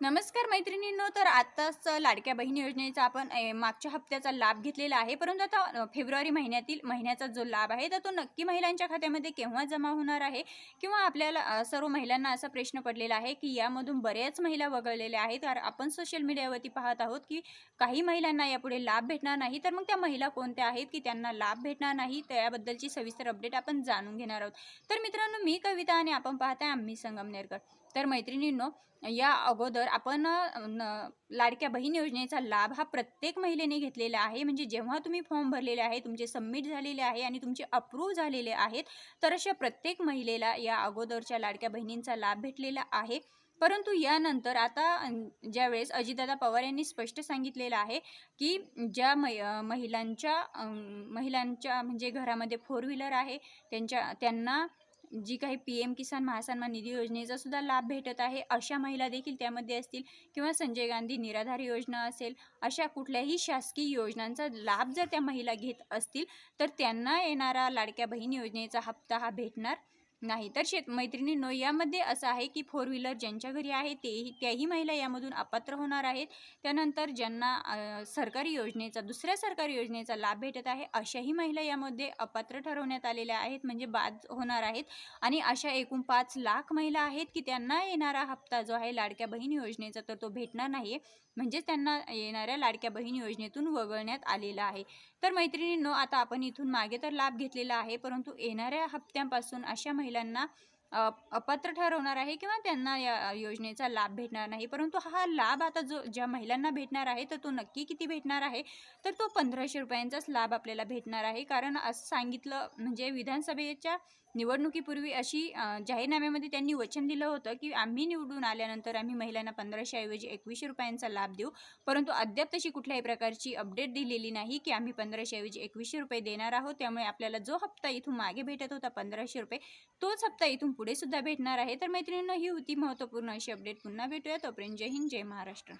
नमस्कार मैत्रिणींनो तर आत्ताच लाडक्या बहीण योजनेचा आपण मागच्या हप्त्याचा लाभ घेतलेला आहे. परंतु आता फेब्रुवारी महिन्यातील महिन्याचा जो लाभ आहे तर तो नक्की महिलांच्या खात्यामध्ये केव्हा जमा होणार आहे? किंवा आपल्याला सर्व महिलांना असा प्रश्न पडलेला आहे की यामधून बऱ्याच महिला वगळलेल्या आहेत. तर आपण सोशल मीडियावरती पाहत आहोत की काही महिलांना यापुढे लाभ भेटणार नाही. तर मग त्या महिला कोणत्या आहेत की त्यांना लाभ भेटणार नाही? त्याबद्दलची सविस्तर अपडेट आपण जाणून घेणार आहोत. तर मित्रांनो मी कविता आणि आपण पाहताय आम्ही संगमनेरकर तर मैत्रिणींनो या अगोदर आपण न- लाडक्या बहीण योजनेचा लाभ हा प्रत्येक महिलेने घेतलेला आहे. म्हणजे जेव्हा तुम्ही फॉर्म भरलेले आहे तुमचे सबमिट झालेले आहे आणि तुमचे अप्रूव्ह झालेले आहेत तर अशा प्रत्येक महिलेला या अगोदरच्या लाडक्या बहिणींचा लाभ भेटलेला आहे. परंतु यानंतर आता ज्यावेळेस अजितदादा पवार यांनी स्पष्ट सांगितलेलं आहे की ज्या मै महिलांच्या महिलांच्या म्हणजे घरामध्ये फोर व्हीलर आहे त्यांच्या त्यांना जी काही पी एम किसान महासन्मान निधी योजनेचा सुद्धा लाभ भेटत आहे अशा महिला देखील त्यामध्ये असतील किंवा संजय गांधी निराधार योजना असेल अशा कुठल्याही शासकीय योजनांचा लाभ जर त्या महिला घेत असतील तर त्यांना येणारा लाडक्या बहीण योजनेचा हप्ता हा भेटणार. नाही. तर शेत मैत्रिणींनो यामध्ये असं आहे की फोर व्हीलर ज्यांच्या घरी आहे तेही त्याही महिला यामधून अपात्र होणार आहेत. त्यानंतर ज्यांना सरकारी योजनेचा दुसऱ्या सरकारी योजनेचा लाभ भेटत आहे अशाही महिला यामध्ये अपात्र ठरवण्यात आलेल्या आहेत म्हणजे बाद होणार आहेत. आणि अशा एकूण पाच लाख महिला आहेत की त्यांना येणारा हप्ता जो आहे लाडक्या बहीण योजनेचा तर तो भेटणार नाही म्हणजेच त्यांना येणाऱ्या लाडक्या बहीण योजनेतून वगळण्यात आलेला आहे. तर मैत्रिणींनो आता आपण इथून मागे तर लाभ घेतलेला आहे परंतु येणाऱ्या हप्त्यांपासून अशा महिलांना अपात्र ठरवणार आहे किंवा त्यांना या योजनेचा लाभ भेटणार नाही. परंतु हा लाभ आता जो ज्या महिलांना भेटणार आहे तर तो नक्की किती भेटणार आहे? तर तो पंधराशे रुपयांचाच लाभ आपल्याला भेटणार आहे. कारण असं सांगितलं म्हणजे विधानसभेच्या निवडणुकीपूर्वी अशी जाहीरनाम्यामध्ये त्यांनी वचन दिलं होतं की आम्ही निवडून आल्यानंतर आम्ही महिलांना पंधराशे ऐवजी एकवीसशे रुपयांचा लाभ देऊ. परंतु अद्याप तशी कुठल्याही प्रकारची अपडेट दिलेली नाही की आम्ही पंधराशे ऐवजी एकवीसशे रुपये देणार आहोत. त्यामुळे आपल्याला जो हप्ता इथून मागे भेटत होता पंधराशे रुपये तोच हप्ता इथून पुढे सुद्धा भेटणार आहे. तर मैत्रिणींनो ही होती महत्त्वपूर्ण अशी अपडेट पुन्हा भेटूया. तोपर्यंत जय हिंद जय महाराष्ट्र.